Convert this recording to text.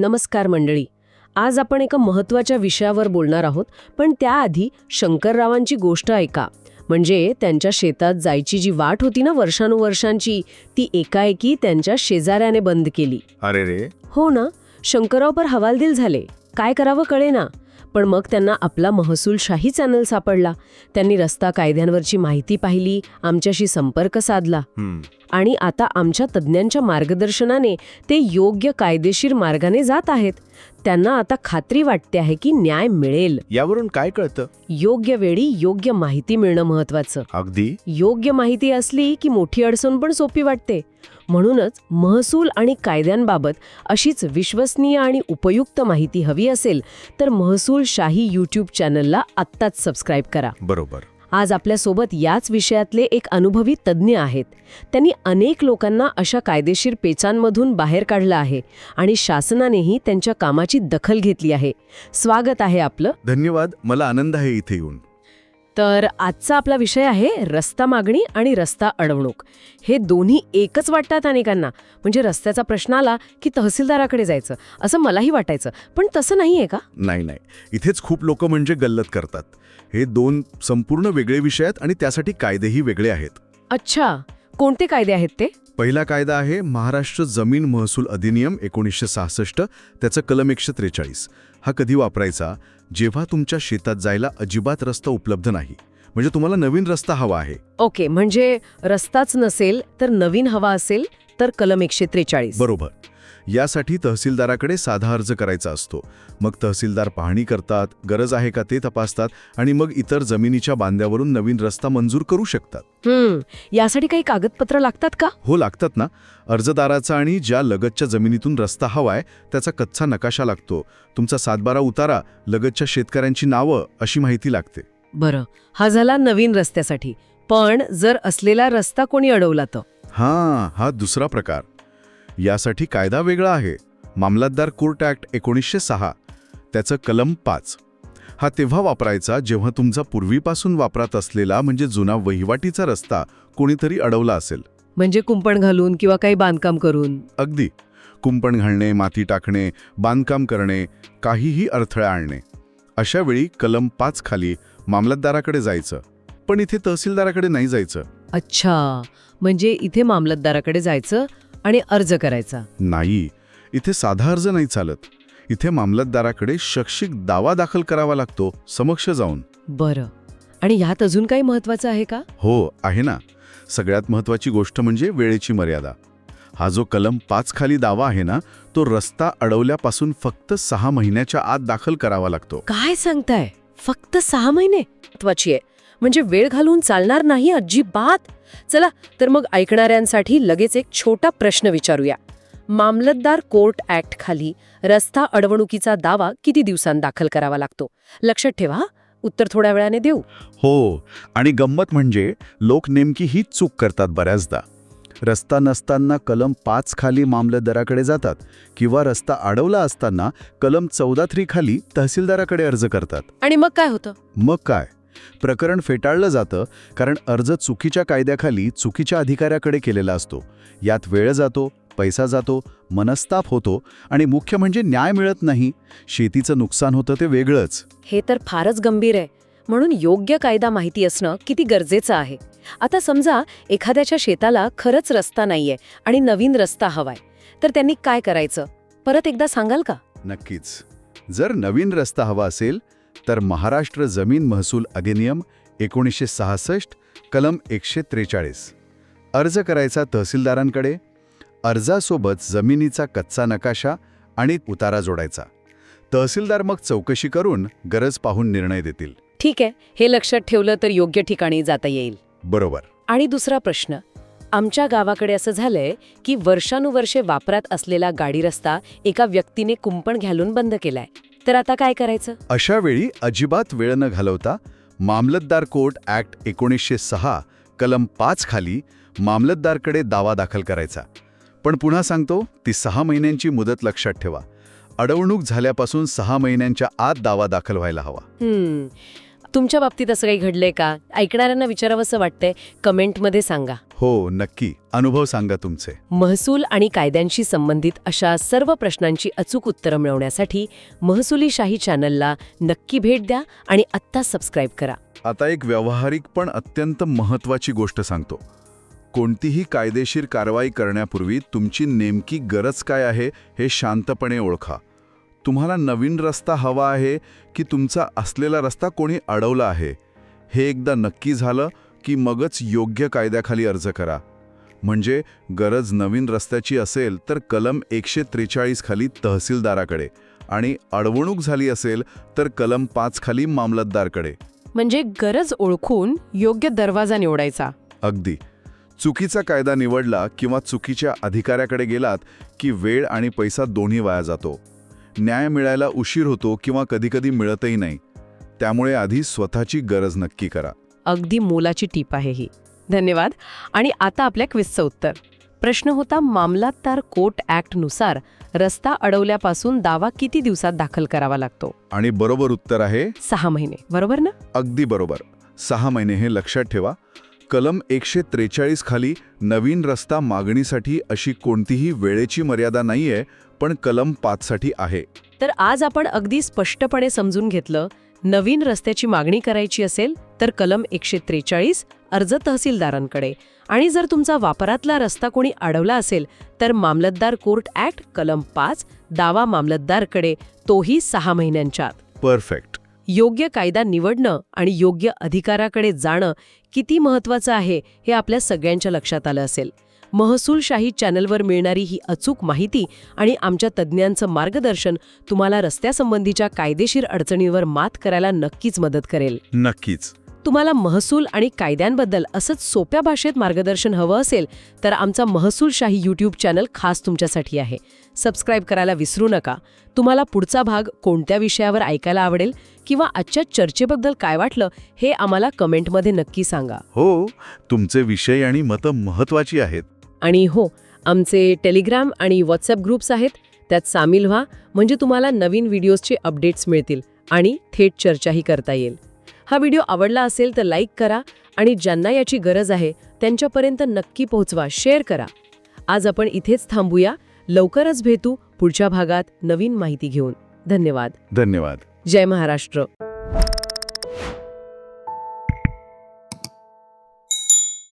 नमस्कार मंडळी. आज आपण एका महत्त्वाच्या विषयावर बोलणार आहोत पण त्याआधी शंकररावांची गोष्ट ऐका. म्हणजे त्यांच्या शेतात जायची जी वाट होती ना वर्षानुवर्षांची ती एकाएकी त्यांच्या शेजाऱ्याने बंद केली. अरे रे. हो ना शंकरराव पर हवालदिल झाले. काय करावं कळेना. पण मग त्यांना आपला महसूलशाही चॅनल सापडला. त्यांनी रस्ता कायद्यांवरची माहिती पाहिली आमच्याशी संपर्क साधला. आणि आता आमच्या तज्ज्ञांच्या मार्गदर्शनाने ते योग्य कायदेशीर मार्गाने जात आहेत. त्यांना आता खात्री वाटते आहे की न्याय मिळेल. यावरून काय कळतं? योग्य वेळी योग्य माहिती मिळणं महत्वाचं अगदी. योग्य माहिती असली की मोठी अडचण पण सोपी वाटते. म्हणूनच महसूल आणि कायद्यांबाबत अशीच विश्वसनीय आणि उपयुक्त माहिती हवी असेल तर महसूलशाही यूट्यूब चॅनलला आत्ताच सबस्क्राईब करा. बरोबर. आज आपल्यासोबत याच विषयातले एक अनुभवी तज्ज्ञ आहेत. त्यांनी अनेक लोकांना अशा कायदेशीर पेचांमधून बाहेर काढलं आहे आणि शासनानेही त्यांच्या कामाची दखल घेतली आहे. स्वागत आहे आपलं. धन्यवाद. मला आनंद आहे इथे येऊन. तर आजचा आपला विषय आहे रस्ता मागणी आणि रस्ता अडवणूक. हे दोन्ही एकच वाटतात अनेकांना. म्हणजे रस्त्याचा प्रश्न आला की तहसीलदाराकडे जायचं असं मलाही वाटायचं. पण तसं नाही आहे का? नाही नाही. इथेच खूप लोक म्हणजे गल्लत करतात. हे दोन संपूर्ण वेगळे विषय आहेत आणि त्यासाठी कायदेही वेगळे आहेत. अच्छा. कोणते कायदे आहेत ते? पहिला कायदा आहे महाराष्ट्र जमीन महसूल अधिनियम एकोणीसशे सहासष्ट त्याचं कलम एकशे त्रेचाळीस. हा कधी वापरायचा? जेव्हा तुमच्या शेतात जायला अजिबात रस्ता उपलब्ध नाही. म्हणजे तुम्हाला नवीन रस्ता हवा आहे. ओके म्हणजे रस्ताच नसेल तर नवीन हवा असेल तर कलम एकशे त्रेचाळीस. बरोबर. यासाठी तहसीलदाराकडे साधा अर्ज करायचा असतो. मग तहसीलदार पाहणी करतात गरज आहे का ते तपासतात आणि मग इतर जमिनीच्या बांध्यावरून नवीन रस्ता मंजूर करू शकतात. यासाठी काही कागदपत्र लागतात का? हो लागतात ना. अर्जदाराचा आणि ज्या लगतच्या जमिनीतून रस्ता हवाय त्याचा कच्चा नकाशा लागतो. तुमचा सातबारा उतारा लगतच्या शेतकऱ्यांची नावं अशी माहिती लागते. बरं हा झाला नवीन रस्त्यासाठी. पण जर असलेला रस्ता कोणी अडवला तर? हां हा दुसरा प्रकार. यासाठी कायदा वेगळा आहे. मामलतदार कोर्ट ॲक्ट एकोणीसशे सहा. त्याचं कलम पाच. हा तेव्हा वापरायचा जेव्हा तुमचा पूर्वीपासून वापरात असलेला म्हणजे जुना वहिवाटीचा रस्ता कोणीतरी अडवला असेल. म्हणजे कुंपण घालून किंवा काही बांधकाम करून? अगदी. कुंपण घालणे माती टाकणे बांधकाम करणे काहीही अडथळा आणणे. अशा वेळी कलम पाच खाली मामलतदाराकडे जायचं. पण इथे तहसीलदाराकडे नाही जायचं. अच्छा. म्हणजे इथे मामलतदाराकडे जायचं? आणि अर्ज करायचा. नाही इथे साधा अर्ज नाही चालत. इथे मामलतदाराकडे शैक्षिक दावा दाखल करावा लागतो समक्ष जाऊन. बरं. आणि ह्यात अजून काही महत्वाचं आहे का? हो आहे ना. सगळ्यात महत्वाची गोष्ट म्हणजे वेळेची मर्यादा. हा जो कलम पाच खाली दावा आहे ना तो रस्ता अडवल्यापासून फक्त सहा महिन्याच्या आत दाखल करावा लागतो. काय सांगताय? फक्त सहा महिने? महत्वाची आहे. म्हणजे वेळ घालून चालणार नाही अजिबात. चला तर मग ऐकणाऱ्यांसाठी लगेच एक छोटा प्रश्न विचारूया. मामलतदार कोर्ट ऍक्ट खाली रस्ता अडवणुकीचा दावा किती दिवसांत दाखल करावा लागतो? लक्षात ठेवा हा. उत्तर थोड्या वेळाने देऊ. हो आणि गंमत म्हणजे लोक नेमकी हीच चूक करतात बऱ्याचदा. रस्ता नसताना कलम पाच खाली मामलतदाराकडे जातात किंवा रस्ता अडवला असताना कलम चौदा थ्री खाली तहसीलदाराकडे अर्ज करतात. आणि मग काय होतं? मग काय? प्रकरण फेटाळलं जातं कारण अर्ज चुकीच्या कायद्याखाली चुकीच्या अधिकाऱ्याकडे केलेला असतो. यात वेळ जातो पैसा जातो मनस्ताप होतो आणि मुख्य म्हणजे न्याय मिळत नाही. शेतीचं नुकसान होतं ते वेगळंच. हे तर फारच गंभीर आहे. म्हणून योग्य कायदा माहिती असणं किती गरजेचं आहे. आता समजा एखाद्याच्या शेताला खरंच रस्ता नाहीये आणि नवीन रस्ता हवाय. तर त्यांनी काय करायचं? परत एकदा सांगाल का? नक्कीच. जर नवीन रस्ता हवा असेल तर महाराष्ट्र जमीन महसूल अधिनियम एकोणीसशे सहासष्ट कलम एकशे त्रेचाळीस. अर्ज करायचा तहसीलदारांकडे अर्जासोबत जमिनीचा कच्चा नकाशा आणि उतारा जोडायचा. तहसीलदार मग चौकशी करून गरज पाहून निर्णय देतील. ठीक आहे हे लक्षात ठेवलं तर योग्य ठिकाणी जाता येईल. बरोबर. आणि दुसरा प्रश्न आमच्या गावाकडे असं झालंय की वर्षानुवर्षे वापरात असलेला गाडी रस्ता एका व्यक्तीने कुंपण घालून बंद केलाय. तर आता काय करायचं? अशा वेळी अजिबात वेळ न घालवता मामलतदार कोर्ट ॲक्ट एकोणीसशे सहा कलम पाच खाली मामलतदारकडे दावा दाखल करायचा. पण पुन्हा सांगतो ती सहा महिन्यांची मुदत लक्षात ठेवा. अडवणूक झाल्यापासून सहा महिन्यांच्या आत दावा दाखल व्हायला हवा. तुमच्या बाबतीत असं काही घडलंय का? ऐकणाऱ्यांना विचारावंसं वाटतंय. कमेंटमध्ये सांगा. हो नक्की. अनुभव सांगा तुमचे. महसूल आणि कायद्यांशी संबंधित अशा सर्व प्रश्नांची अचूक उत्तरं मिळवण्यासाठी महसुली शाही चॅनलला नक्की भेट द्या आणि आत्ता सबस्क्राईब करा. आता एक व्यावहारिक पण अत्यंत महत्वाची गोष्ट सांगतो. कोणतीही कायदेशीर कारवाई करण्यापूर्वी तुमची नेमकी गरज काय आहे हे शांतपणे ओळखा. तुम्हाला नवीन रस्ता हवा आहे की तुमचा असलेला रस्ता कोणी अडवला आहे? हे एकदा नक्की झालं की मगच योग्य कायद्याखाली अर्ज करा. म्हणजे गरज नवीन रस्त्याची असेल तर कलम एकशे त्रेचाळीस खाली तहसीलदाराकडे आणि अडवणूक झाली असेल तर कलम पाच खाली मामलतदारकडे. म्हणजे गरज ओळखून योग्य दरवाजा निवडायचा. अगदी. चुकीचा कायदा निवडला किंवा चुकीच्या अधिकाऱ्याकडे गेलात की वेळ आणि पैसा दोन्ही वाया जातो. न्याय मिळायला उशीर होतो किंवा कधीकधी मिळतही नाही त्यामुळे आधी स्वतःची गरज नक्की करा. अगदी मोलाची टीप आहे ही. धन्यवाद. आणि आता आपल्या क्विजचं उत्तर. प्रश्न होता मामलातदार कोर्ट ॲक्टनुसार रस्ता अडवल्यापासून दावा किती दिवसात दाखल करावा लागतो? आणि बरोबर उत्तर आहे? सहा महिने. बरोबर ना? अगदी बरोबर. सहा महिने हे लक्षात ठेवा. कलम एकशे त्रेचाळीस खाली नवीन रस्ता मागणीसाठी अशी कोणतीही वेळेची मर्यादा नाहीये पण कलम पाचसाठी आहे. तर आज आपण अगदी स्पष्टपणे समजून घेतलं नवीन रस्त्याची मागणी करायची असेल तर कलम एकशे त्रेचाळीस अर्ज तहसीलदारांकडे. आणि जर तुमचा वापरातला रस्ता कोणी अडवला असेल तर मामलतदार कोर्ट ॲक्ट कलम पाच दावा मामलतदारकडे तोही सहा महिन्यांच्या परफेक्ट. योग्य कायदा निवडणं आणि योग्य अधिकाराकडे जाणं किती महत्त्वाचं आहे हे आपल्या सगळ्यांच्या लक्षात आलं असेल. महसूलशाही चॅनलवर मिळणारी ही अचूक माहिती आणि आमच्या तज्ज्ञांचं मार्गदर्शन तुम्हाला रस्त्यासंबंधीच्या कायदेशीर अडचणींवर मात करायला नक्कीच मदत करेल. नक्कीच. तुम्हाला महसूल आणि कायद्यांबद्दल असंच सोप्या भाषेत मार्गदर्शन हवं असेल तर आमचा महसूलशाही यूट्यूब चॅनल खास तुमच्यासाठी आहे. सबस्क्राईब करायला विसरू नका. तुम्हाला पुढचा भाग कोणत्या विषयावर ऐकायला आवडेल किंवा आजच्या चर्चेबद्दल काय वाटलं हे आम्हाला कमेंटमध्ये नक्की सांगा. हो तुमचे विषय आणि मतं महत्वाची आहेत. आणि हो आमचे टेलिग्राम आणि व्हॉट्सअप ग्रुप्स आहेत. त्यात सामील व्हा म्हणजे तुम्हाला नवीन व्हिडिओजचे अपडेट्स मिळतील आणि थेट चर्चाही करता येईल. हा व्हिडिओ आवडला असेल तर लाईक करा आणि ज्यांना याची गरज आहे त्यांच्यापर्यंत नक्की पोहोचवा शेअर करा. आज आपण इथेच थांबूया. लवकरच भेटू पुढच्या भागात नवीन माहिती घेऊन. धन्यवाद. धन्यवाद. जय महाराष्ट्र.